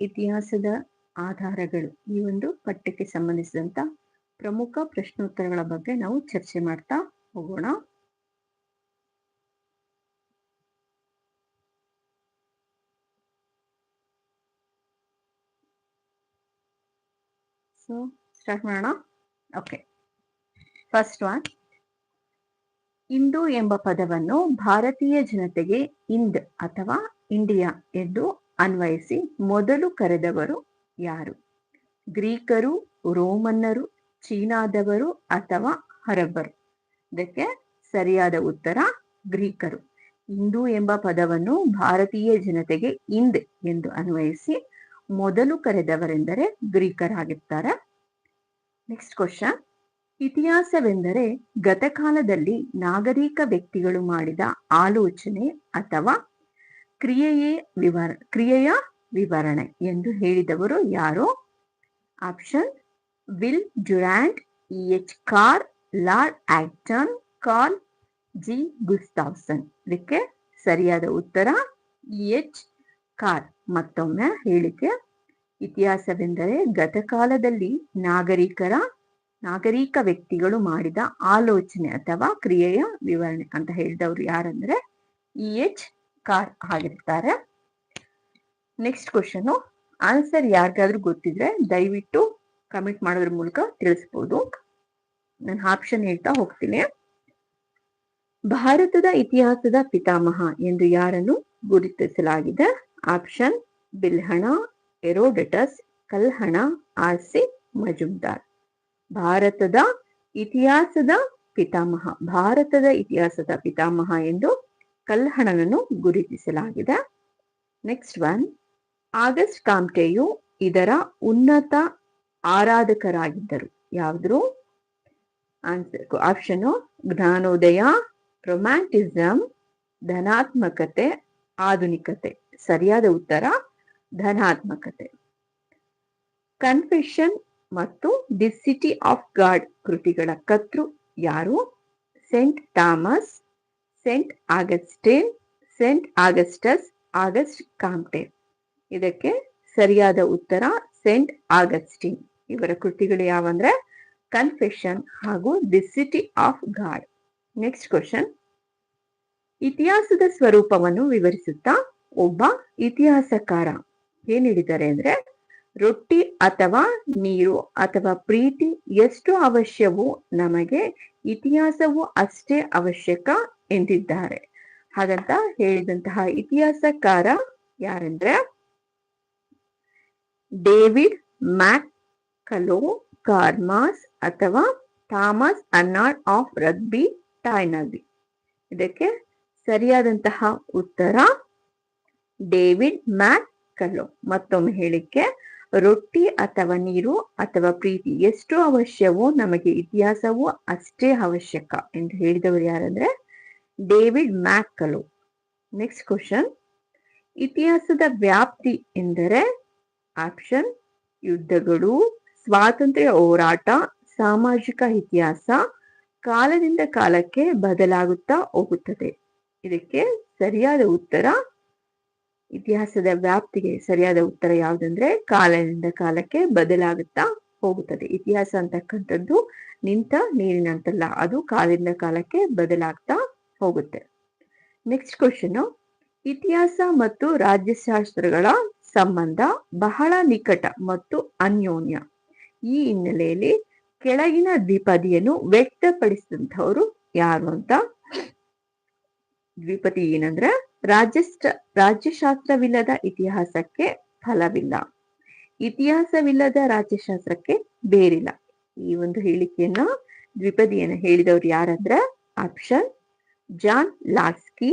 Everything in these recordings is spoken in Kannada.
ಇತಿಹಾಸದ ಆಧಾರಗಳು ಈ ಒಂದು ಪಠ್ಯಕ್ಕೆ ಸಂಬಂಧಿಸಿದಂತ ಪ್ರಮುಖ ಪ್ರಶ್ನೋತ್ತರಗಳ ಬಗ್ಗೆ ನಾವು ಚರ್ಚೆ ಮಾಡ್ತಾ ಹೋಗೋಣ. ಸೊ ಸ್ಟಾರ್ಟ್ ಮಾಡೋಣ? ಓಕೆ ಫಸ್ಟ್ ಒನ್ ಇಂದು ಎಂಬ ಪದವನ್ನು ಭಾರತೀಯ ಜನತೆಗೆ ಇಂದ್ ಅಥವಾ ಇಂಡಿಯಾ ಎಂದು ಅನ್ವಯಿಸಿ, ಮೊದಲು ಕರೆದವರು ಯಾರು? ಗ್ರೀಕರು, ರೋಮನ್ನರು, ಚೀನಾದವರು ಅಥವಾ ಹರಬ್ಬರು? ಇದಕ್ಕೆ ಸರಿಯಾದ ಉತ್ತರ, ಗ್ರೀಕರು. ಹಿಂದೂ ಎಂಬ ಪದವನ್ನು ಭಾರತೀಯ ಜನತೆಗೆ ಇಂದ್ ಎಂದು ಅನ್ವಯಿಸಿ, ಮೊದಲು ಕರೆದವರೆಂದರೆ ಗ್ರೀಕರಾಗಿರ್ತಾರೆ. ನೆಕ್ಸ್ಟ್ ಕ್ವಶನ್ ಇತಿಹಾಸವೆಂದರೆ ಗತಕಾಲದಲ್ಲಿ ನಾಗರಿಕ ವ್ಯಕ್ತಿಗಳು ಮಾಡಿದ ಆಲೋಚನೆ ಅಥವಾ ಕ್ರಿಯೆಯೇ ವಿವರ, ಕ್ರಿಯೆಯ ವಿವರಣೆ ಎಂದು ಹೇಳಿದವರು ಯಾರು? Option Will Durant E H Carr Lord Acton Carl G Gustavson ಇದಕ್ಕೆ ಸರಿಯಾದ ಉತ್ತರ ಇ ಎಚ್ ಕಾರ್ ಮತ್ತೊಮ್ಮೆ ಹೇಳಿಕೆ. ಇತಿಹಾಸವೆಂದರೆ ಗತಕಾಲದಲ್ಲಿ ನಾಗರಿಕರ, ನಾಗರಿಕ ವ್ಯಕ್ತಿಗಳು ಮಾಡಿದ ಆಲೋಚನೆ ಅಥವಾ ಕ್ರಿಯೆಯ ವಿವರಣೆ ಅಂತ ಹೇಳಿದವರು ಯಾರಂದ್ರೆ ಇ ಎಚ್ ಕಾರ್ ಆಗಿರ್ತಾರೆ ನೆಕ್ಸ್ಟ್ ಕ್ವಶನ್ ಆನ್ಸರ್ ಯಾರಿಗಾದ್ರೂ ಗೊತ್ತಿದ್ರೆ ದಯವಿಟ್ಟು ಕಮೆಂಟ್ ಮಾಡೋದ್ರ ಮೂಲಕ ತಿಳಿಸ್ಬೋದು. ನಾನು ಆಪ್ಷನ್ ಹೇಳ್ತಾ ಹೋಗ್ತೀನಿ. ಭಾರತದ ಇತಿಹಾಸದ ಪಿತಾಮಹ ಎಂದು ಯಾರನ್ನು ಗುರುತಿಸಲಾಗಿದೆ? Option Bilhana Herodotus Kalhana, R C Majumdar ಭಾರತದ ಇತಿಹಾಸದ ಪಿತಾಮಹ, ಭಾರತದ ಇತಿಹಾಸದ ಪಿತಾಮಹ ಎಂದು ಕಲ್ಹಣನನ್ನು ಗುರುತಿಸಲಾಗಿದೆ. ನೆಕ್ಸ್ಟ್ ಒನ್ ಆಗಸ್ಟ್ ಕಾಮ್ಟೆಯು ಇದರ ಉನ್ನತ ಆರಾಧಕರಾಗಿದ್ದರು. ಯಾವ್ದ್ರು? ಆನ್ಸರ್ ಆಪ್ಷನ್ ಜ್ಞಾನೋದಯ ರೊಮ್ಯಾಂಟಿಸಮ್ ಧನಾತ್ಮಕತೆ, ಆಧುನಿಕತೆ. ಸರಿಯಾದ ಉತ್ತರ, ಧನಾತ್ಮಕತೆ. ಕನ್ಫೆಷನ್ ಮತ್ತು ದಿ ಸಿಟಿ ಆಫ್ ಗಾಡ್ ಕೃತಿಗಳ ಕರ್ತೃ ಯಾರು? Saint Thomas saint Augustine saint Augustus Auguste Comte. ಇದಕ್ಕೆ ಸರಿಯಾದ ಉತ್ತರ ಸೆಂಟ್ ಆಗಸ್ಟಿನ್. ಇವರ ಕೃತಿಗಳು ಯಾವಂದ್ರೆ? ಕನ್ಫೆಷನ್ ಹಾಗೂ the city of God next question ಇತಿಹಾಸದ ಸ್ವರೂಪವನ್ನು ವಿವರಿಸುತ್ತಾ ಒಬ್ಬ ಇತಿಹಾಸಕಾರ ಏನ್ ಹೇಳಿದ್ದಾರೆ ಅಂದ್ರೆ, ರೊಟ್ಟಿ ಅಥವಾ ನೀರು ಅಥವಾ ಪ್ರೀತಿ ಎಷ್ಟು ಅವಶ್ಯವೋ ನಮಗೆ ಇತಿಹಾಸವು ಅಷ್ಟೇ ಅವಶ್ಯಕ ಎಂದಿದ್ದಾರೆ. ಹಾಗಂತ ಹೇಳಿದಂತಹ ಇತಿಹಾಸಕಾರ ಯಾರಂದ್ರೆ ಡೇವಿಡ್ ಮ್ಯಾಕ್ ಕಲೋ ಕಾರ್ಮಾಸ್ ಅಥವಾ Thomas Arnold of Rugby Toynbee ಇದಕ್ಕೆ ಸರಿಯಾದಂತಹ ಉತ್ತರ ಡೇವಿಡ್ ಮ್ಯಾಕ್ ಕಲೋ ಮತ್ತೊಮ್ಮೆ ಹೇಳಿಕೆ ರೊಟ್ಟಿ ಅಥವಾ ನೀರು ಅಥವಾ ಪ್ರೀತಿ ಎಷ್ಟು ಅವಶ್ಯವೋ ನಮಗೆ ಇತಿಹಾಸವೂ ಅಷ್ಟೇ ಅವಶ್ಯಕ ಎಂದು ಹೇಳಿದವರು ಯಾರಂದ್ರೆ David McCullough next question ಇತಿಹಾಸದ ವ್ಯಾಪ್ತಿ ಎಂದರೆ ಆಪ್ಷನ್, ಯುದ್ಧಗಳು, ಸ್ವಾತಂತ್ರ್ಯ ಹೋರಾಟ, ಸಾಮಾಜಿಕ ಇತಿಹಾಸ, ಕಾಲದಿಂದ ಕಾಲಕ್ಕೆ ಬದಲಾಗುತ್ತಾ ಹೋಗುತ್ತದೆ. ಇದಕ್ಕೆ ಸರಿಯಾದ ಉತ್ತರ, ಇತಿಹಾಸದ ವ್ಯಾಪ್ತಿಗೆ ಸರಿಯಾದ ಉತ್ತರ ಯಾವುದಂದ್ರೆ ಕಾಲದಿಂದ ಕಾಲಕ್ಕೆ ಬದಲಾಗುತ್ತಾ ಹೋಗುತ್ತದೆ. ಇತಿಹಾಸ ಅಂತಕ್ಕಂಥದ್ದು ನಿಂತ ನೀರಿನಂತಲ್ಲ, ಅದು ಕಾಲದಿಂದ ಕಾಲಕ್ಕೆ ಬದಲಾಗ್ತಾ ಹೋಗುತ್ತೆ. ನೆಕ್ಸ್ಟ್ ಕ್ವಶನ್ ಇತಿಹಾಸ ಮತ್ತು ರಾಜ್ಯಶಾಸ್ತ್ರಗಳ ಸಂಬಂಧ ಬಹಳ ನಿಕಟ ಮತ್ತು ಅನ್ಯೋನ್ಯ. ಈ ಹಿನ್ನೆಲೆಯಲ್ಲಿ ಕೆಳಗಿನ ದ್ವಿಪದಿಯನ್ನು ವ್ಯಕ್ತಪಡಿಸಿದಂಥವ್ರು ಯಾರು ಅಂತ? ದ್ವಿಪದಿ ಏನಂದ್ರೆ ರಾಜ್ಯ ರಾಜ್ಯಶಾಸ್ತ್ರವಿಲ್ಲದ ಇತಿಹಾಸಕ್ಕೆ ಫಲವಿಲ್ಲ. ಇತಿಹಾಸವಿಲ್ಲದ ರಾಜ್ಯಶಾಸ್ತ್ರಕ್ಕೆ ಬೇರಿಲ್ಲ. ಈ ಒಂದು ಹೇಳಿಕೆಯನ್ನ ದ್ವಿಪದಿಯನ್ನು ಹೇಳಿದವರು ಯಾರಂದ್ರೆ, option John Laski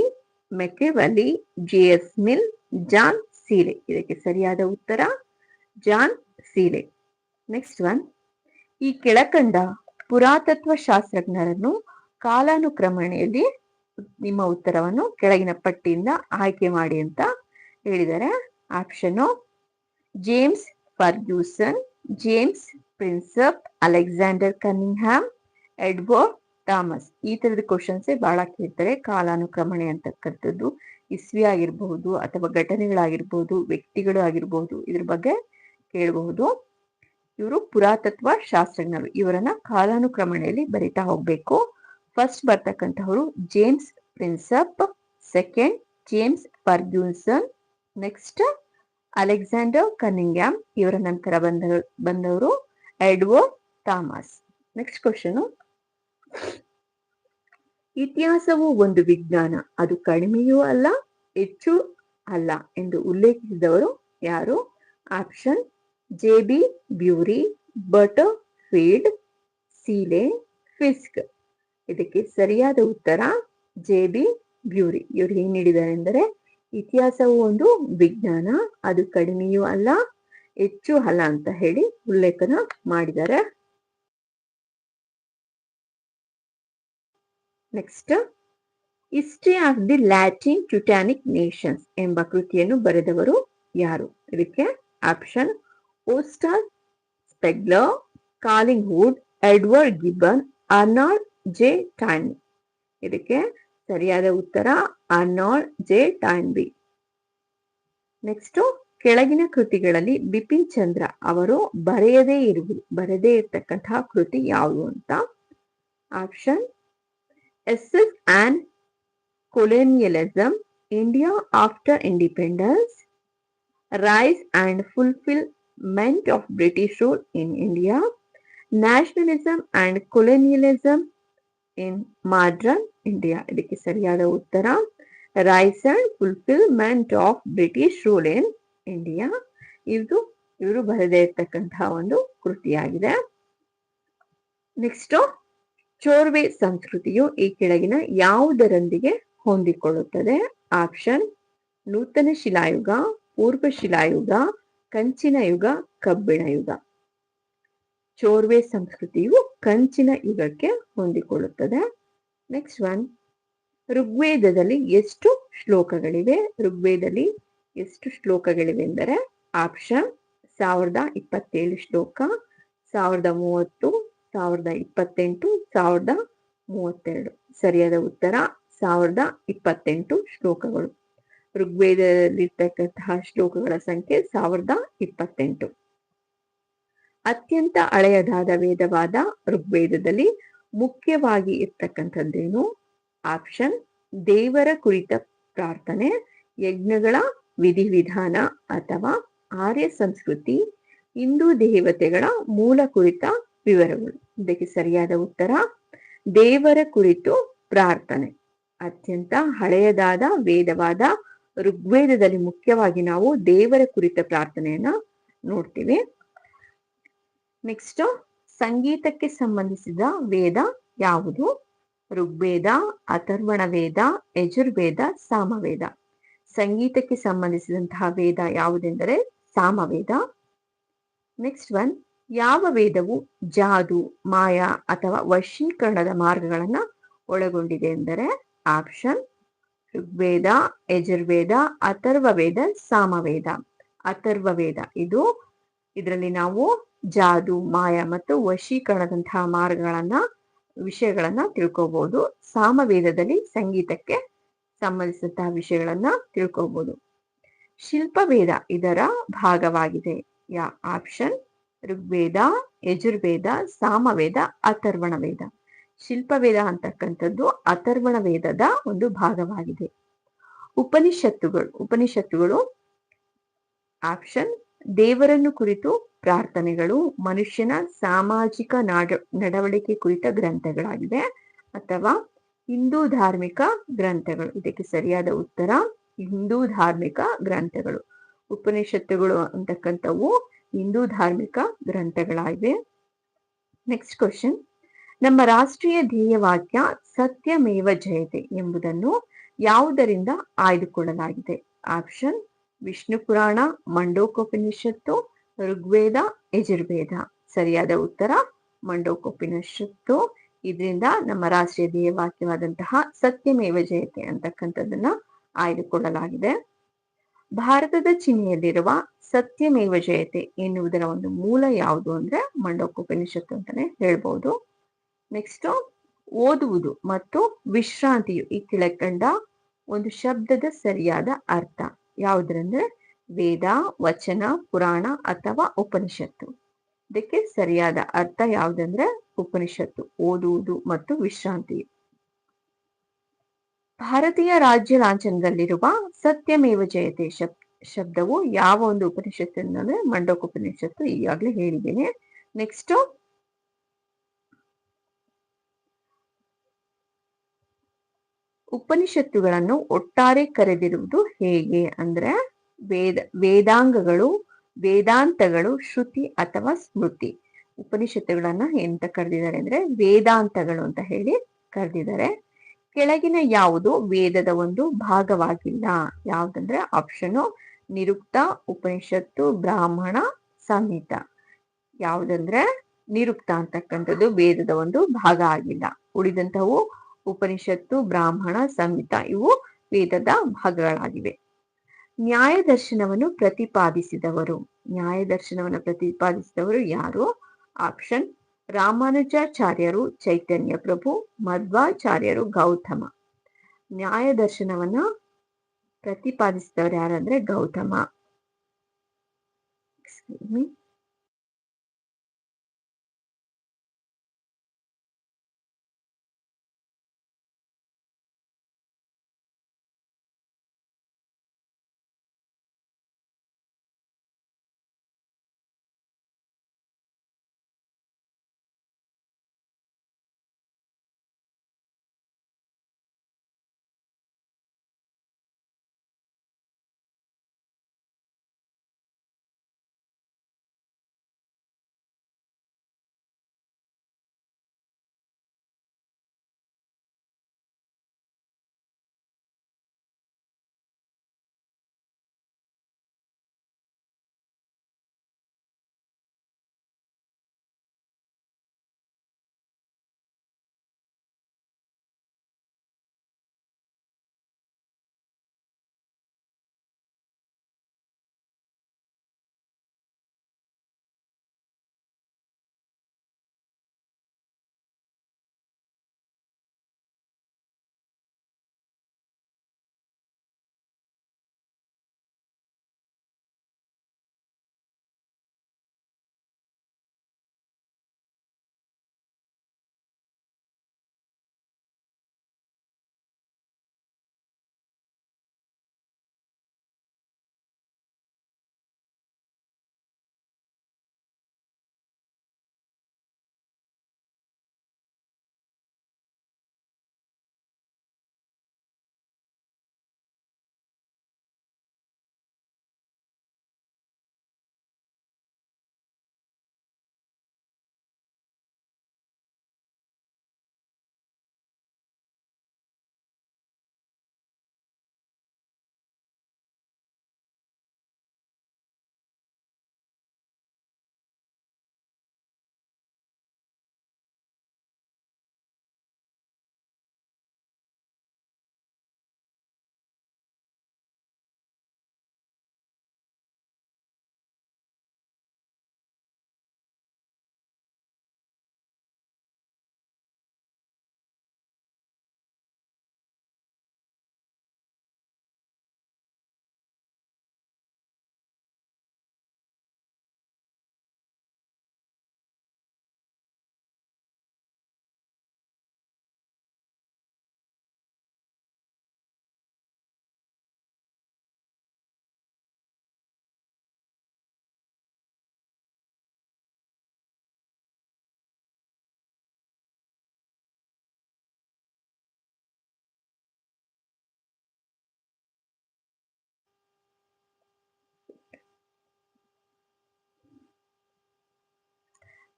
Machiavelli J S Mill, John Seeley ಇದಕ್ಕೆ ಸರಿಯಾದ ಉತ್ತರ, ಜಾನ್ ಸೀಲೆ ನೆಕ್ಸ್ಟ್ ಒನ್ ಈ ಕೆಳಕಂಡ ಪುರಾತತ್ವ ಶಾಸ್ತ್ರಜ್ಞರನ್ನು ಕಾಲಾನುಕ್ರಮಣೆಯಲ್ಲಿ ನಿಮ್ಮ ಉತ್ತರವನ್ನು ಕೆಳಗಿನ ಪಟ್ಟಿಯಿಂದ ಆಯ್ಕೆ ಮಾಡಿ ಅಂತ ಹೇಳಿದ್ದಾರೆ. Option James Fergusson James Prinsep Alexander Cunningham Edward Thomas, ಈ ತರದ ಕ್ವಶನ್ಸ್ ಬಹಳ ಕೇಳ್ತಾರೆ. ಕಾಲಾನುಕ್ರಮಣೆ ಅಂತಕ್ಕಂಥದ್ದು ಇಸ್ವಿ ಆಗಿರಬಹುದು ಅಥವಾ ಘಟನೆಗಳಾಗಿರ್ಬಹುದು, ವ್ಯಕ್ತಿಗಳು ಆಗಿರ್ಬಹುದು, ಇದ್ರ ಬಗ್ಗೆ ಕೇಳಬಹುದು. ಇವರು ಪುರಾತತ್ವ ಶಾಸ್ತ್ರಜ್ಞರು. ಇವರನ್ನ ಕಾಲಾನುಕ್ರಮಣೆಯಲ್ಲಿ ಬರಿತಾ ಹೋಗ್ಬೇಕು. First ಬರ್ತಕ್ಕಂಥವರು James Prinsep second James Fergusson next Alexander Cunningham ಇವರ ನಂತರ ಬಂದ, ಬಂದವರು ಎಡ್ವರ್ಡ್ ಥಾಮಸ್ ನೆಕ್ಸ್ಟ್ ಕ್ವಶನ್ ಇತಿಹಾಸವು ಒಂದು ವಿಜ್ಞಾನ. ಅದು ಕಡಿಮೆಯೂ ಅಲ್ಲ, ಹೆಚ್ಚು ಅಲ್ಲ ಎಂದು ಉಲ್ಲೇಖಿಸಿದವರು ಯಾರು? Option J B Bury Butterfield, Seeley, Fiske. ಇದಕ್ಕೆ ಸರಿಯಾದ ಉತ್ತರ ಜೆ ಬಿ ಬ್ಯೂರಿ. ಇವರು ಏನ್ ನೀಡಿದ್ದಾರೆ ಎಂದರೆ ಇತಿಹಾಸವು ಒಂದು ವಿಜ್ಞಾನ, ಅದು ಕಡಿಮೆಯೂ ಅಲ್ಲ, ಹೆಚ್ಚು ಅಲ್ಲ ಅಂತ ಹೇಳಿ ಉಲ್ಲೇಖನ ಮಾಡಿದ್ದಾರೆ. Next history of the Latin Teutonic nations ಎಂಬ ಕೃತಿಯನ್ನು ಬರೆದವರು ಯಾರು? ಇದಕ್ಕೆ option Oster Spengler Collingwood Edward Gibbon Arnold J Toynbee ಇದಕ್ಕೆ ಸರಿಯಾದ ಉತ್ತರ ಅರ್ನಾಲ್ಡ್ ಜೆ ಟೈನ್ಬಿ ನೆಕ್ಸ್ಟ್ ಕೆಳಗಿನ ಕೃತಿಗಳಲ್ಲಿ ಬಿಪಿನ್ ಚಂದ್ರ ಅವರು ಬರೆಯದೇ ಇರುವುದು, ಬರೆದೇ ಇರತಕ್ಕಂತಹ ಕೃತಿ ಯಾವುದು ಅಂತ? Option essays on colonialism India after independence rise and fulfilment of British rule in India nationalism and colonialism in modern India ಇದಕ್ಕೆ ಸರಿಯಾದ ಉತ್ತರ rise and fulfilment of British rule in India ಇದು ಇವರು ಬರೆದೇ ಇರ್ತಕ್ಕಂತಹ ಒಂದು ಕೃತಿಯಾಗಿದೆ. ನೆಕ್ಸ್ಟ್ ಚೋರ್ವೆ ಸಂಸ್ಕೃತಿಯು ಈ ಕೆಳಗಿನ ಯಾವುದರೊಂದಿಗೆ ಹೊಂದಿಕೊಳ್ಳುತ್ತದೆ? ಆಪ್ಷನ್, ನೂತನ ಶಿಲಾಯುಗ, ಪೂರ್ವ ಶಿಲಾಯುಗ, ಕಂಚಿನ ಯುಗ, ಕಬ್ಬಿಣ ಯುಗ. ಚೋರ್ವೆ ಸಂಸ್ಕೃತಿಯು ಕಂಚಿನ ಯುಗಕ್ಕೆ ಹೊಂದಿಕೊಳ್ಳುತ್ತದೆ. ನೆಕ್ಸ್ಟ್ ಒನ್ ಋಗ್ವೇದದಲ್ಲಿ ಎಷ್ಟು ಶ್ಲೋಕಗಳಿವೆ? ಋಗ್ವೇದದಲ್ಲಿ ಎಷ್ಟು ಶ್ಲೋಕಗಳಿವೆ ಎಂದರೆ ಆಪ್ಷನ್, ಸಾವಿರದ ಇಪ್ಪತ್ತೇಳು ಶ್ಲೋಕ, ಸಾವಿರದ ಮೂವತ್ತು ಸಾವಿರದ ಇಪ್ಪತ್ತೆಂಟು, ಸಾವಿರದ ಮೂವತ್ತೆರಡು. ಸರಿಯಾದ ಉತ್ತರ, ಸಾವಿರದ ಇಪ್ಪತ್ತೆಂಟು ಶ್ಲೋಕಗಳು. ಋಗ್ವೇದದಲ್ಲಿರ್ತಕ್ಕಂತಹ ಶ್ಲೋಕಗಳ ಸಂಖ್ಯೆ ಸಾವಿರದ ಇಪ್ಪತ್ತೆಂಟು. ಅತ್ಯಂತ ಹಳೆಯದಾದ ವೇದವಾದ ಋಗ್ವೇದದಲ್ಲಿ ಮುಖ್ಯವಾಗಿ ಇರ್ತಕ್ಕಂಥದ್ದೇನು? ಆಪ್ಷನ್, ದೇವರ ಕುರಿತ ಪ್ರಾರ್ಥನೆ, ಯಜ್ಞಗಳ ವಿಧಿವಿಧಾನ ಅಥವಾ ಆರ್ಯ ಸಂಸ್ಕೃತಿ, ಹಿಂದೂ ದೇವತೆಗಳ ಮೂಲ ಕುರಿತ ವಿವರಗಳು. ಇದಕ್ಕೆ ಸರಿಯಾದ ಉತ್ತರ, ದೇವರ ಕುರಿತು ಪ್ರಾರ್ಥನೆ. ಅತ್ಯಂತ ಹಳೆಯದಾದ ವೇದವಾದ ಋಗ್ವೇದದಲ್ಲಿ ಮುಖ್ಯವಾಗಿ ನಾವು ದೇವರ ಕುರಿತ ಪ್ರಾರ್ಥನೆಯನ್ನ ನೋಡ್ತೀವಿ. ನೆಕ್ಸ್ಟ್ ಸಂಗೀತಕ್ಕೆ ಸಂಬಂಧಿಸಿದ ವೇದ ಯಾವುದು? ಋಗ್ವೇದ, ಅಥರ್ವಣ ವೇದ, ಯಜುರ್ವೇದ, ಸಾಮವೇದ. ಸಂಗೀತಕ್ಕೆ ಸಂಬಂಧಿಸಿದಂತಹ ವೇದ ಯಾವುದೆಂದರೆ ಸಾಮವೇದ. ನೆಕ್ಸ್ಟ್ ಒನ್ ಯಾವ ವೇದವು ಜಾದು, ಮಾಯಾ ಅಥವಾ ವಶೀಕರಣದ ಮಾರ್ಗಗಳನ್ನ ಒಳಗೊಂಡಿದೆ ಎಂದರೆ ಆಪ್ಷನ್ ಋಗ್ವೇದ, ಯಜುರ್ವೇದ ಅಥರ್ವ ವೇದ ಸಾಮವೇದ. ಅಥರ್ವ ವೇದ ಇದು ಇದರಲ್ಲಿ ನಾವು ಜಾದು, ಮಾಯಾ ಮತ್ತು ವಶೀಕರಣದಂತಹ ಮಾರ್ಗಗಳನ್ನ, ವಿಷಯಗಳನ್ನ ತಿಳ್ಕೋಬಹುದು ಸಾಮವೇದದಲ್ಲಿ ಸಂಗೀತಕ್ಕೆ ಸಂಬಂಧಿಸಿದಂತಹ ವಿಷಯಗಳನ್ನ ತಿಳ್ಕೋಬಹುದು ಶಿಲ್ಪವೇದ ಇದರ ಭಾಗವಾಗಿದೆ. ಯಾ, ಆಪ್ಷನ್ ಋಗ್ವೇದ, ಯಜುರ್ವೇದ, ಸಾಮವೇದ ಅಥರ್ವಣ ವೇದ ಶಿಲ್ಪವೇದ ಅಂತಕ್ಕಂಥದ್ದು ಅಥರ್ವಣ ವೇದದ ಒಂದು ಭಾಗವಾಗಿದೆ. ಉಪನಿಷತ್ತುಗಳು ಉಪನಿಷತ್ತುಗಳು ಆಪ್ಷನ್, ದೇವರನ್ನು ಕುರಿತು ಪ್ರಾರ್ಥನೆಗಳು, ಮನುಷ್ಯನ ಸಾಮಾಜಿಕ ನಾಡ, ನಡವಳಿಕೆ ಕುರಿತ ಗ್ರಂಥಗಳಾಗಿದೆ ಅಥವಾ ಹಿಂದೂ ಧಾರ್ಮಿಕ ಗ್ರಂಥಗಳು. ಇದಕ್ಕೆ ಸರಿಯಾದ ಉತ್ತರ, ಹಿಂದೂ ಧಾರ್ಮಿಕ ಗ್ರಂಥಗಳು. ಉಪನಿಷತ್ತುಗಳು ಅಂತಕ್ಕಂಥವು ಹಿಂದೂ ಧಾರ್ಮಿಕ ಗ್ರಂಥಗಳಾಗಿವೆ. ನೆಕ್ಸ್ಟ್ ಕ್ವಶನ್ ನಮ್ಮ ರಾಷ್ಟ್ರೀಯ ಧ್ಯೇಯವಾಕ್ಯ ಸತ್ಯಮೇವ ಜಯತೆ ಎಂಬುದನ್ನು ಯಾವುದರಿಂದ ಆಯ್ದುಕೊಳ್ಳಲಾಗಿದೆ? ಆಪ್ಷನ್ ವಿಷ್ಣು ಪುರಾಣ, ಮಂಡೋಕೋಪನಿಷತ್ತು, ಋಗ್ವೇದ, ಯಜುರ್ವೇದ. ಸರಿಯಾದ ಉತ್ತರ, ಮಂಡೋಕೋಪನಿಷತ್ತು. ಇದರಿಂದ ನಮ್ಮ ರಾಷ್ಟ್ರೀಯ ಧ್ಯೇಯವಾಕ್ಯವಾದಂತಹ ಸತ್ಯಮೇವ ಜಯತೆ ಅಂತಕ್ಕಂಥದ್ದನ್ನ ಆಯ್ದುಕೊಳ್ಳಲಾಗಿದೆ. ಭಾರತದ ಚಿಹ್ನೆಯಲ್ಲಿರುವ ಸತ್ಯಮೇವ ಜಯತೆ ಎನ್ನುವುದರ ಒಂದು ಮೂಲ ಯಾವುದು ಅಂದ್ರೆ ಮಂಡೋಕೋಪನಿಷತ್ತು ಅಂತಾನೆ ಹೇಳ್ಬಹುದು ನೆಕ್ಸ್ಟ್ ಓದುವುದು ಮತ್ತು ವಿಶ್ರಾಂತಿಯು ಈ ಕೆಳಕಂಡ ಒಂದು ಶಬ್ದದ ಸರಿಯಾದ ಅರ್ಥ. ಯಾವುದ್ರಂದ್ರೆ ವೇದ, ವಚನ, ಪುರಾಣ ಅಥವಾ ಉಪನಿಷತ್ತು. ಇದಕ್ಕೆ ಸರಿಯಾದ ಅರ್ಥ ಯಾವುದಂದ್ರೆ ಉಪನಿಷತ್ತು. ಓದುವುದು ಮತ್ತು ವಿಶ್ರಾಂತಿ ಭಾರತೀಯ ರಾಜ್ಯ ಲಾಂಛನದಲ್ಲಿರುವ ಸತ್ಯಮೇವ ಜಯತೆ ಶಬ್, ಶಬ್ದವು ಯಾವ ಒಂದು ಉಪನಿಷತ್ತು ಅಂದ್ರೆ ಮಂಡೋಕ್ ಉಪನಿಷತ್ತು ಈಗಾಗಲೇ ಹೇಳಿದ್ದೇನೆ. ನೆಕ್ಸ್ಟ್ ಉಪನಿಷತ್ತುಗಳನ್ನು ಒಟ್ಟಾರೆ ಕರೆದಿರುವುದು ಹೇಗೆ ಅಂದ್ರೆ ವೇದ, ವೇದಾಂಗಗಳು, ವೇದಾಂತಗಳು ಶ್ರುತಿ ಅಥವಾ ಸ್ಮೃತಿ. ಉಪನಿಷತ್ತುಗಳನ್ನ ಎಂತ ಕರೆದಿದ್ದಾರೆ ಅಂದ್ರೆ ವೇದಾಂತಗಳು ಅಂತ ಹೇಳಿ ಕರೆದಿದ್ದಾರೆ. ಕೆಳಗಿನ ಯಾವುದು ವೇದದ ಒಂದು ಭಾಗವಾಗಿಲ್ಲ. ಯಾವ್ದಂದ್ರೆ ಆಪ್ಷನ್ ನಿರುಕ್ತ, ಉಪನಿಷತ್ತು, ಬ್ರಾಹ್ಮಣ, ಸಂಹಿತ. ಯಾವ್ದಂದ್ರೆ ನಿರುಕ್ತ ಅಂತಕ್ಕಂಥದ್ದು ವೇದದ ಒಂದು ಭಾಗ ಆಗಿಲ್ಲ. ಉಳಿದಂತಹವು ಉಪನಿಷತ್ತು, ಬ್ರಾಹ್ಮಣ, ಸಂಹಿತ ಇವು ವೇದದ ಭಾಗಗಳಾಗಿವೆ. ನ್ಯಾಯ ದರ್ಶನವನ್ನು ಪ್ರತಿಪಾದಿಸಿದವರು. ನ್ಯಾಯ ದರ್ಶನವನ್ನು ಪ್ರತಿಪಾದಿಸಿದವರು ಯಾರು? ಆಪ್ಷನ್ ರಾಮಾನುಜಾಚಾರ್ಯರು ಚೈತನ್ಯ ಪ್ರಭು ಮಧ್ವಾಚಾರ್ಯರು ಗೌತಮ ನ್ಯಾಯ ದರ್ಶನವನ್ನ ಪ್ರತಿಪಾದಿಸಿದವರು ಯಾರಂದ್ರೆ ಗೌತಮ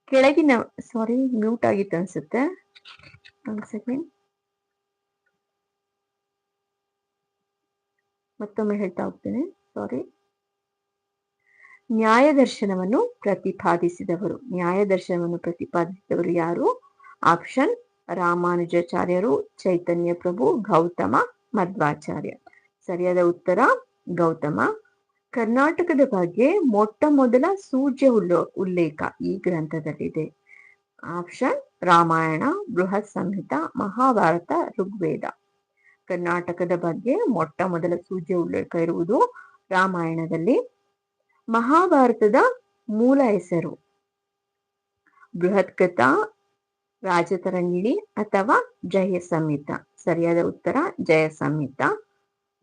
ಕೆಳಗಿನ ಸಾರಿ ಮ್ಯೂಟ್ ಆಗಿತ್ತು ಅನ್ಸುತ್ತೆ. ಒಂದು ಸೆಕೆಂಡ್ ಮತ್ತೊಮ್ಮೆ ಹೇಳ್ತಾ ಹೋಗ್ತೇನೆ ಸಾರಿ ನ್ಯಾಯ ದರ್ಶನವನ್ನು ಪ್ರತಿಪಾದಿಸಿದವರು. ನ್ಯಾಯ ದರ್ಶನವನ್ನು ಪ್ರತಿಪಾದಿಸಿದವರು ಯಾರು? ಆಪ್ಷನ್, ರಾಮಾನುಜಾಚಾರ್ಯರು, ಚೈತನ್ಯ ಪ್ರಭು, ಗೌತಮ, ಮಧ್ವಾಚಾರ್ಯ. ಸರಿಯಾದ ಉತ್ತರ, ಗೌತಮ. ಕರ್ನಾಟಕದ ಬಗ್ಗೆ ಮೊಟ್ಟ ಮೊದಲ ಸೂರ್ಯ ಉಲ್ಲೋ ಉಲ್ಲೇಖ ಈ ಗ್ರಂಥದಲ್ಲಿದೆ. ಆಪ್ಷನ್, ರಾಮಾಯಣ, ಬೃಹತ್ ಸಂಹಿತ, ಮಹಾಭಾರತ, ಋಗ್ವೇದ. ಕರ್ನಾಟಕದ ಬಗ್ಗೆ ಮೊಟ್ಟ ಮೊದಲ ಸೂರ್ಯ ಉಲ್ಲೇಖ ಇರುವುದು ರಾಮಾಯಣದಲ್ಲಿ. ಮಹಾಭಾರತದ ಮೂಲ ಹೆಸರು. ಬೃಹತ್ ಕಥಾ ರಾಜತರಂಗಿಣಿ ಅಥವಾ ಜಯ ಸಂಹಿತ ಸರಿಯಾದ ಉತ್ತರ ಜಯ ಸಂಹಿತ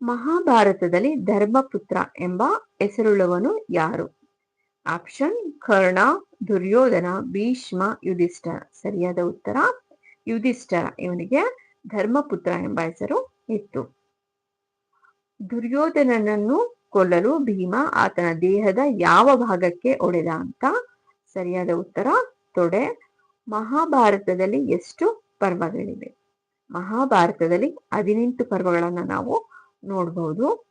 ಮಹಾಭಾರತದಲ್ಲಿ ಧರ್ಮಪುತ್ರ ಎಂಬ ಹೆಸರುಳ್ಳವನು ಯಾರು? ಆಪ್ಷನ್ ಕರ್ಣ, ದುರ್ಯೋಧನ, ಭೀಷ್ಮ, ಯುಧಿಷ್ಠರ. ಸರಿಯಾದ ಉತ್ತರ, ಯುಧಿಷ್ಠರ. ಇವನಿಗೆ ಧರ್ಮಪುತ್ರ ಎಂಬ ಹೆಸರು ಇತ್ತು. ದುರ್ಯೋಧನನನ್ನು ಕೊಲ್ಲಲು ಭೀಮ ಆತನ ದೇಹದ ಯಾವ ಭಾಗಕ್ಕೆ ಒಡೆದ ಅಂತ ಸರಿಯಾದ ಉತ್ತರ, ತೊಡೆ. ಮಹಾಭಾರತದಲ್ಲಿ ಎಷ್ಟು ಪರ್ವಗಳಿವೆ? ಮಹಾಭಾರತದಲ್ಲಿ ಹದಿನೆಂಟು ಪರ್ವಗಳನ್ನ ನಾವು ನೋಡಬಹುದು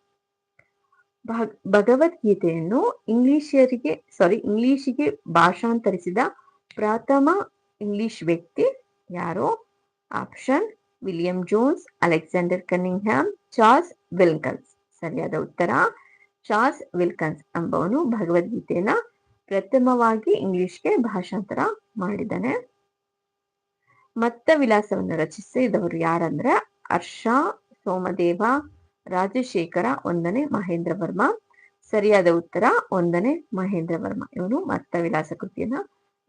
ಭಗ್- ಭಗವದ್ಗೀತೆಯನ್ನು ಇಂಗ್ಲಿಷರಿಗೆ ಸಾರಿ ಇಂಗ್ಲಿಷಿಗೆ ಭಾಷಾಂತರಿಸಿದ ಪ್ರಥಮ ಇಂಗ್ಲಿಷ್ ವ್ಯಕ್ತಿ ಯಾರು? Option, William Jones, Alexander Cunningham, Charles Wilkins. ಸರಿಯಾದ ಉತ್ತರ, ಚಾರ್ಲ್ಸ್ ವಿಲ್ಕನ್ಸ್ ಎಂಬವನು ಭಗವದ್ಗೀತೆಯನ್ನ ಪ್ರಥಮವಾಗಿ ಇಂಗ್ಲಿಷ್ಗೆ ಭಾಷಾಂತರ ಮಾಡಿದ್ದಾನೆ. ಮತ್ತ ವಿಲಾಸವನ್ನು ರಚಿಸಿದವರು ಯಾರಂದ್ರೆ? ಹರ್ಷ, ಸೋಮದೇವ ರಾಜಶೇಖರ, ಒಂದನೇ ಮಹೇಂದ್ರ ವರ್ಮ. ಸರಿಯಾದ ಉತ್ತರ, ಒಂದನೇ ಮಹೇಂದ್ರ ವರ್ಮ. ಇವನು ಮತ್ತ ವಿಲಾಸ ಕೃತಿಯನ್ನ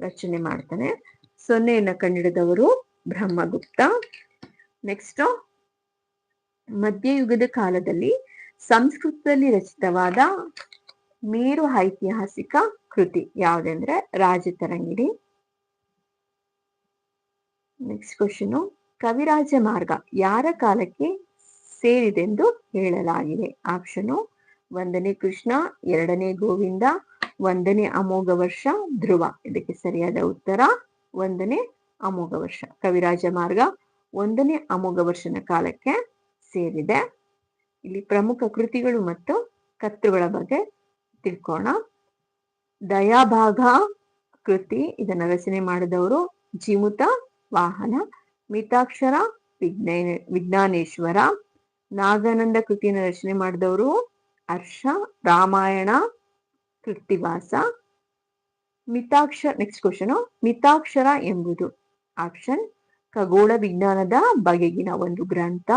ರಚನೆ ಮಾಡ್ತಾನೆ. ಸೊನ್ನೆಯನ್ನ ಕಂಡಿಡಿದವರು ಬ್ರಹ್ಮಗುಪ್ತ. ನೆಕ್ಸ್ಟ್ ಮಧ್ಯಯುಗದ ಕಾಲದಲ್ಲಿ ಸಂಸ್ಕೃತದಲ್ಲಿ ರಚಿತವಾದ ಮೇರು ಐತಿಹಾಸಿಕ ಕೃತಿ ಯಾವುದಂದ್ರೆ ರಾಜತರಂಗಿಣಿ ನೆಕ್ಸ್ಟ್ ಕ್ವಶನ್ ಕವಿರಾಜ ಮಾರ್ಗ. ಯಾರ ಕಾಲಕ್ಕೆ ಸೇರಿದೆಂದು ಹೇಳಲಾಗಿದೆ. ಆಪ್ಷನು ಒಂದನೇ ಕೃಷ್ಣ, ಎರಡನೇ ಗೋವಿಂದ, ಒಂದನೇ ಅಮೋಘ ವರ್ಷ, ಧ್ರುವ. ಇದಕ್ಕೆ ಸರಿಯಾದ ಉತ್ತರ, ಒಂದನೇ ಅಮೋಘ ವರ್ಷ. ಕವಿರಾಜ ಮಾರ್ಗ, ಒಂದನೇ ಅಮೋಘ ವರ್ಷನ ಕಾಲಕ್ಕೆ ಸೇರಿದೆ. ಇಲ್ಲಿ ಪ್ರಮುಖ ಕೃತಿಗಳು ಮತ್ತು ಕತ್ತುಗಳ ಬಗ್ಗೆ ತಿಳ್ಕೋಣ. ದಯಾಭಾಗ ಕೃತಿ, ಇದನ್ನ ರಚನೆ ಮಾಡಿದವರು ಜಿಮುತ, ವಾಹನ, ಮಿತಾಕ್ಷರ, ವಿಜ್ಞಾನ, ವಿಜ್ಞಾನೇಶ್ವರ. ನಾಗಾನಂದ ಕೃತಿಯನ್ನು ರಚನೆ ಮಾಡಿದವರು ಹರ್ಷ, ರಾಮಾಯಣ ಕೃತಿವಾಸ ಮಿತಾಕ್ಷರ ನೆಕ್ಸ್ಟ್ ಕ್ವಶನ್ ಮಿತಾಕ್ಷರ ಎಂಬುದು ಆಪ್ಷನ್ ಖಗೋಳ ವಿಜ್ಞಾನದ ಬಗೆಗಿನ ಒಂದು ಗ್ರಂಥ.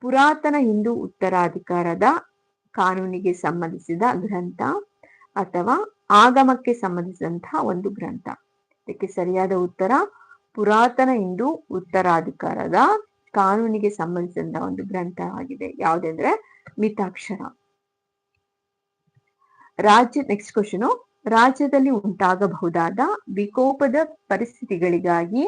ಪುರಾತನ ಹಿಂದೂ ಉತ್ತರಾಧಿಕಾರದ ಕಾನೂನಿಗೆ ಸಂಬಂಧಿಸಿದ ಗ್ರಂಥ ಅಥವಾ ಆಗಮಕ್ಕೆ ಸಂಬಂಧಿಸಿದಂತಹ ಒಂದು ಗ್ರಂಥ. ಇದಕ್ಕೆ ಸರಿಯಾದ ಉತ್ತರ, ಪುರಾತನ ಹಿಂದೂ ಉತ್ತರಾಧಿಕಾರದ ಕಾನೂನಿಗೆ ಸಂಬಂಧಿಸಿದ ಒಂದು ಗ್ರಂಥ ಆಗಿದೆ. ಯಾವುದೆಂದ್ರೆ ಮಿತಾಕ್ಷರ. ರಾಜ್ಯ ನೆಕ್ಸ್ಟ್ ಕ್ವಶನ್ ರಾಜ್ಯದಲ್ಲಿ ಉಂಟಾಗಬಹುದಾದ ವಿಕೋಪದ ಪರಿಸ್ಥಿತಿಗಳಿಗಾಗಿ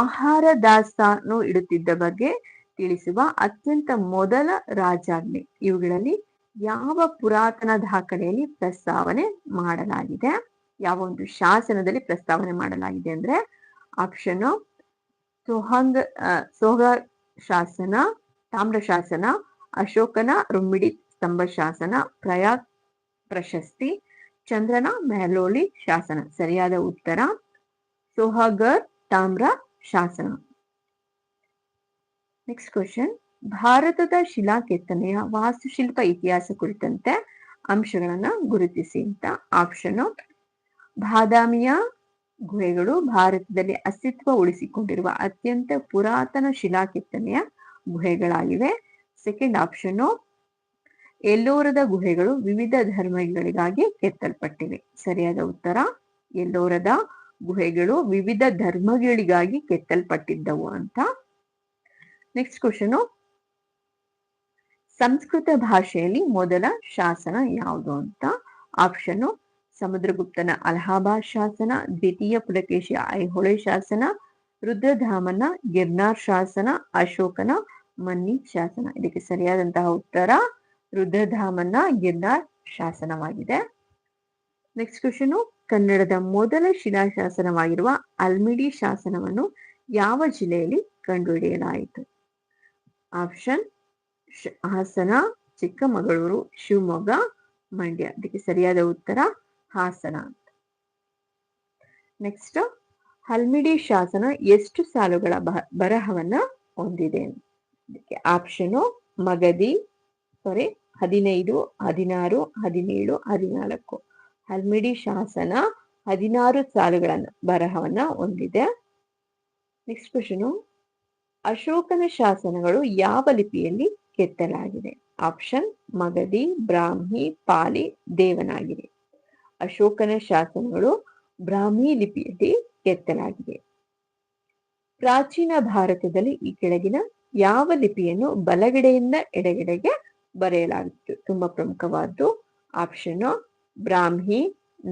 ಆಹಾರ ದಾಸ್ತಾನು ಇಡುತ್ತಿದ್ದ ಬಗ್ಗೆ ತಿಳಿಸುವ ಅತ್ಯಂತ ಮೊದಲ ರಾಜಾಜ್ಞೆ. ಇವುಗಳಲ್ಲಿ ಯಾವ ಪುರಾತನ ದಾಖಲೆಯಲ್ಲಿ ಪ್ರಸ್ತಾವನೆ ಮಾಡಲಾಗಿದೆ? ಯಾವ ಒಂದು ಶಾಸನದಲ್ಲಿ ಪ್ರಸ್ತಾವನೆ ಮಾಡಲಾಗಿದೆ ಅಂದ್ರೆ ಆಪ್ಷನ್ ಸೋಹಂಗ ಸೋಗ ಶಾಸನ, ತಾಮ್ರ ಶಾಸನ, ಅಶೋಕನ ರುಮ್ಮಿಡಿ ಸ್ತಂಭ ಶಾಸನ, ಪ್ರಯಾಗ್ ಪ್ರಶಸ್ತಿ, ಚಂದ್ರನ ಮೆಹಲೋಳಿ ಶಾಸನ. ಸರಿಯಾದ ಉತ್ತರ? ಸೋಹಾಗರ್ ತಾಮ್ರ ಶಾಸನ. ನೆಕ್ಸ್ಟ್ ಕ್ವಶನ್ ಭಾರತದ ಶಿಲಾ ಕೆತ್ತನೆಯ ವಾಸ್ತುಶಿಲ್ಪ ಇತಿಹಾಸ ಕುರಿತಂತೆ ಅಂಶಗಳನ್ನ ಗುರುತಿಸಿ ಅಂತ. ಆಪ್ಷನ್ ಬಾದಾಮಿಯ ಗುಹೆಗಳು ಭಾರತದಲ್ಲಿ ಅಸ್ತಿತ್ವ ಉಳಿಸಿಕೊಂಡಿರುವ ಅತ್ಯಂತ ಪುರಾತನ ಶಿಲಾ ಕೆತ್ತನೆಯ ಗುಹೆಗಳಾಗಿವೆ ಸೆಕೆಂಡ್ ಆಪ್ಷನ್ನು ಎಲ್ಲೋರದ ಗುಹೆಗಳು ವಿವಿಧ ಧರ್ಮಗಳಿಗಾಗಿ ಕೆತ್ತಲ್ಪಟ್ಟಿವೆ. ಸರಿಯಾದ ಉತ್ತರ, ಎಲ್ಲೋರದ ಗುಹೆಗಳು ವಿವಿಧ ಧರ್ಮಗಳಿಗಾಗಿ ಕೆತ್ತಲ್ಪಟ್ಟಿದ್ದವು ಅಂತ. ನೆಕ್ಸ್ಟ್ ಕ್ವಶನು ಸಂಸ್ಕೃತ ಭಾಷೆಯಲ್ಲಿ ಮೊದಲ ಶಾಸನ ಯಾವುದು ಅಂತ? ಆಪ್ಷನ್ ಸಮುದ್ರಗುಪ್ತನ ಅಲಹಾಬಾದ್ ಶಾಸನ, ದ್ವಿತೀಯ ಪುಲಕೇಶಿಯ ಐಹೊಳೆ ಶಾಸನ, ರುದ್ರಧಾಮನ ಗಿರ್ನಾರ್ ಶಾಸನ, ಅಶೋಕನ ಮನ್ನಿ ಶಾಸನ. ಇದಕ್ಕೆ ಸರಿಯಾದಂತಹ ಉತ್ತರ ರುದ್ರಧಾಮನ ಗಿರ್ನಾರ್ ಶಾಸನವಾಗಿದೆ. ನೆಕ್ಸ್ಟ್ ಕ್ವಶನ್ ಕನ್ನಡದ ಮೊದಲ ಶಿಲಾಶಾಸನವಾಗಿರುವ ಅಲ್ಮಿಡಿ ಶಾಸನವನ್ನು ಯಾವ ಜಿಲ್ಲೆಯಲ್ಲಿ ಕಂಡುಹಿಡಿಯಲಾಯಿತು? ಆಪ್ಷನ್ ಹಾಸನ, ಚಿಕ್ಕಮಗಳೂರು, ಶಿವಮೊಗ್ಗ, ಮಂಡ್ಯ. ಇದಕ್ಕೆ ಸರಿಯಾದ ಉತ್ತರ ಹಾಸನ. ಅಂತ ನೆಕ್ಸ್ಟ್ ಹಲ್ಮಿಡಿ ಶಾಸನ ಎಷ್ಟು ಸಾಲುಗಳ ಬರಹವನ್ನ ಹೊಂದಿದೆ? ಆಪ್ಷನು ಮಗದಿ ಸಾರಿ ಹದಿನೈದು, ಹದಿನಾರು, ಹದಿನೇಳು, ಹದಿನಾಲ್ಕು. ಹಲ್ಮಿಡಿ ಶಾಸನ ಹದಿನಾರು ಸಾಲುಗಳನ್ನ, ಬರಹವನ್ನ ಹೊಂದಿದೆ. ನೆಕ್ಸ್ಟ್ ಕ್ವಶನು ಅಶೋಕನ ಶಾಸನಗಳು ಯಾವ ಲಿಪಿಯಲ್ಲಿ ಕೆತ್ತಲಾಗಿದೆ? ಆಪ್ಷನ್ ಮಗದಿ, ಬ್ರಾಹ್ಮಿ, ಪಾಲಿ, ದೇವನಾಗಿರಿ. ಅಶೋಕನ ಶಾಸನಗಳು ಬ್ರಾಹ್ಮಿ ಲಿಪಿಯಲ್ಲಿ ಕೆತ್ತಲಾಗಿದೆ. ಪ್ರಾಚೀನ ಭಾರತದಲ್ಲಿ ಈ ಕೆಳಗಿನ ಯಾವ ಲಿಪಿಯನ್ನು ಬಲಗಡೆಯಿಂದ ಎಡಗಡೆಗೆ ಬರೆಯಲಾಗಿತ್ತು? ತುಂಬಾ ಪ್ರಮುಖವಾದ್ದು ಆಪ್ಷನ್ ಬ್ರಾಹ್ಮಿ,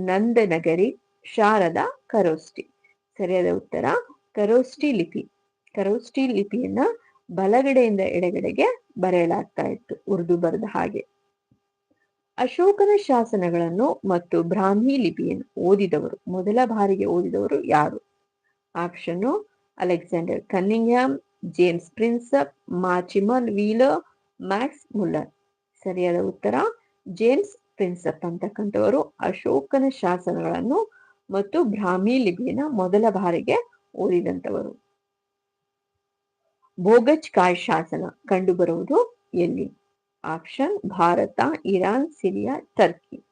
ನಂದನಗರಿ, ಶಾರದಾ ಕರೋಸ್ಟಿ ಸರಿಯಾದ ಉತ್ತರ ಕರೋಸ್ಟಿ ಲಿಪಿ. ಕರೋಸ್ಟಿ ಲಿಪಿಯನ್ನ ಬಲಗಡೆಯಿಂದ ಎಡಗಡೆಗೆ ಬರೆಯಲಾಗ್ತಾ ಇತ್ತು, ಉರ್ದು ಬರೆದ ಹಾಗೆ. ಅಶೋಕನ ಶಾಸನಗಳನ್ನು ಮತ್ತು ಬ್ರಾಹ್ಮಿ ಲಿಪಿಯನ್ನು ಓದಿದವರು. ಮೊದಲ ಬಾರಿಗೆ ಓದಿದವರು ಯಾರು? Option Alexander Cunningham, James Prinsep ಮಾಚಿಮನ್ Wheeler, Max Muller. ಸರಿಯಾದ ಉತ್ತರ, ಜೇಮ್ಸ್ ಪ್ರಿನ್ಸಪ್ ಅಂತಕ್ಕಂಥವರು ಅಶೋಕನ ಶಾಸನಗಳನ್ನು ಮತ್ತು ಬ್ರಾಹ್ಮಿ ಲಿಪಿಯನ್ನು ಮೊದಲ ಬಾರಿಗೆ ಓದಿದಂಥವರು. ಭೋಗಜ್ ಕಾಯ್ ಶಾಸನ ಕಂಡುಬರುವುದು ಎಲ್ಲಿ? Option Bharat, Iran, Syria, Turkey.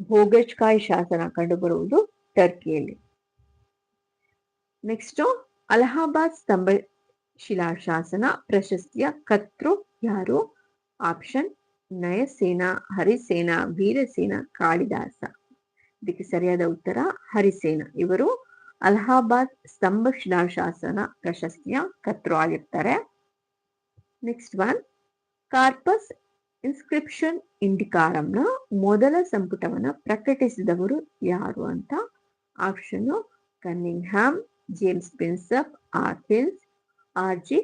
Boghazkoi ಶಾಸನ ಕಂಡುಬರುವುದು ಟರ್ಕಿಯಲ್ಲಿ. ನೆಕ್ಸ್ಟ್ ಅಲಹಾಬಾದ್ ಸ್ತಂಭ ಶಿಲಾಶಾಸನ ಪ್ರಶಸ್ತಿಯ ಕತ್ರು ಯಾರು? ಆಪ್ಷನ್ ನಯಸೇನ, ಹರಿಸೇನ, ವೀರಸೇನ, ಕಾಳಿದಾಸ. ಇದಕ್ಕೆ ಸರಿಯಾದ ಉತ್ತರ ಹರಿಸೇನ. ಇವರು ಅಲಹಾಬಾದ್ ಸ್ತಂಭ ಶಿಲಾಶಾಸನ ಪ್ರಶಸ್ತಿಯ ಕತ್ರು ಆಗಿರ್ತಾರೆ. ನೆಕ್ಸ್ಟ್ ಒನ್ ಕಾರ್ಪಸ್ ಇನ್ಸ್ಕ್ರಿಪ್ಷನ್ ಇಂಡಿಕಾರಂನ ಮೊದಲ ಸಂಪುಟವನ್ನ ಪ್ರಕಟಿಸಿದವರು ಯಾರು ಅಂತ? Option Cunningham, James Prinsep, R pins R G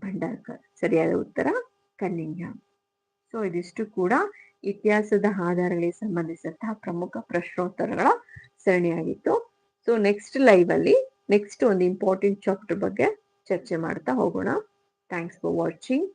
Bhandarkar. ಸರಿಯಾದ ಉತ್ತರ, ಕನ್ನಿಂಗ್ಹ್ಯಾಮ್. ಸೊ ಇದಿಷ್ಟು ಕೂಡ ಇತಿಹಾಸದ ಆಧಾರಗಳಿಗೆ ಸಂಬಂಧಿಸಿದಂತಹ ಪ್ರಮುಖ ಪ್ರಶ್ನೋತ್ತರಗಳ ಸರಣಿಯಾಗಿತ್ತು. ಸೊ ನೆಕ್ಸ್ಟ್ ಲೈವ್ ಅಲ್ಲಿ ನೆಕ್ಸ್ಟ್ ಒಂದು ಇಂಪಾರ್ಟೆಂಟ್ ಚಾಪ್ಟರ್ ಬಗ್ಗೆ ಚರ್ಚೆ ಮಾಡ್ತಾ ಹೋಗೋಣ. Thanks for watching